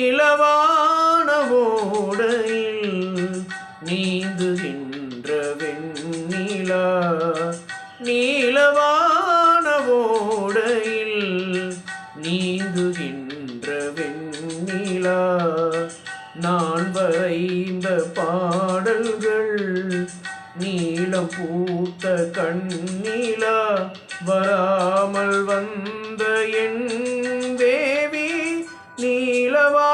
நீலவான ஓடையில் நீந்துகின்ற நீங்குகின்ற வெண்ணிலா நான் வரைந்த பாடல்கள் நீளம் பூத்த கண்ணிலா வராமல் வந்த என் தேவி நீளவா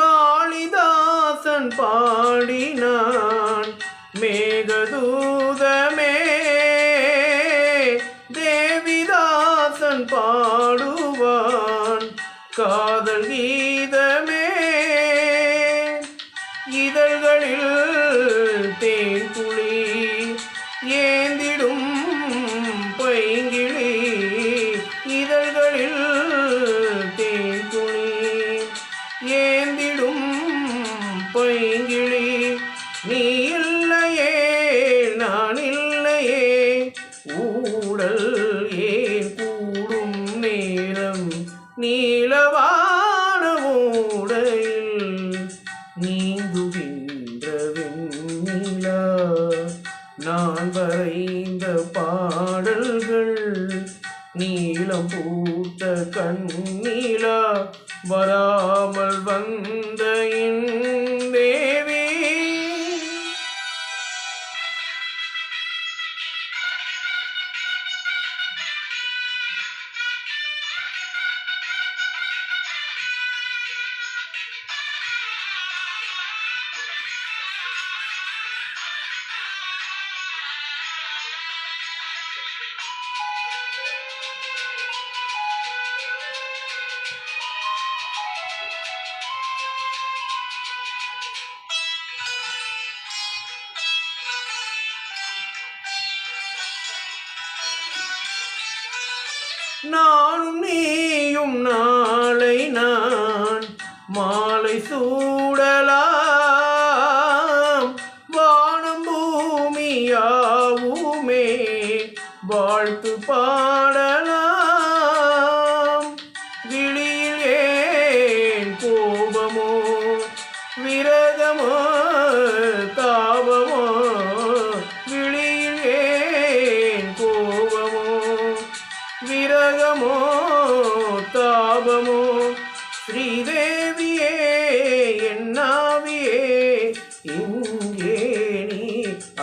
காளிதாசன் பாடினான். மேகதூதமே தேவிதாசன் பாடுவான். காதல் கீதமே இதழ்களில் தேன் துளி ஏந்திடும் பைங்கிழி. இதழ்களில் தேன் ஏ உடல் ஏன் கூடும் நேரம்? நீளவான ஊடையில் நீந்துகின்ற வெண்ணிலா நான் வரைந்த பாடல்கள் நீளம் பூத்த கண்ணீலா வராமல் வந்த என் நானும் நீயும் நாளை நான் மாலை சூ தாபமோ ஸ்ரீதேவியே என்னாவியே இங்கே நீ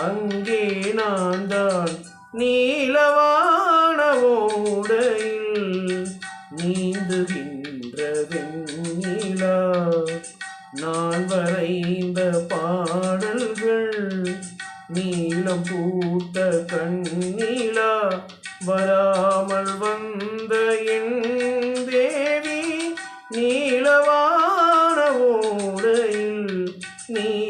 அங்கே நான் தான் நீலவான ஓடையில் நீந்துகின்ற வெண்ணிலா. நான் வரைந்த பாடல்கள் நீளம் பூத்த கண்ணீலா. வரா தேவி நீலவான ஓடையில் நீ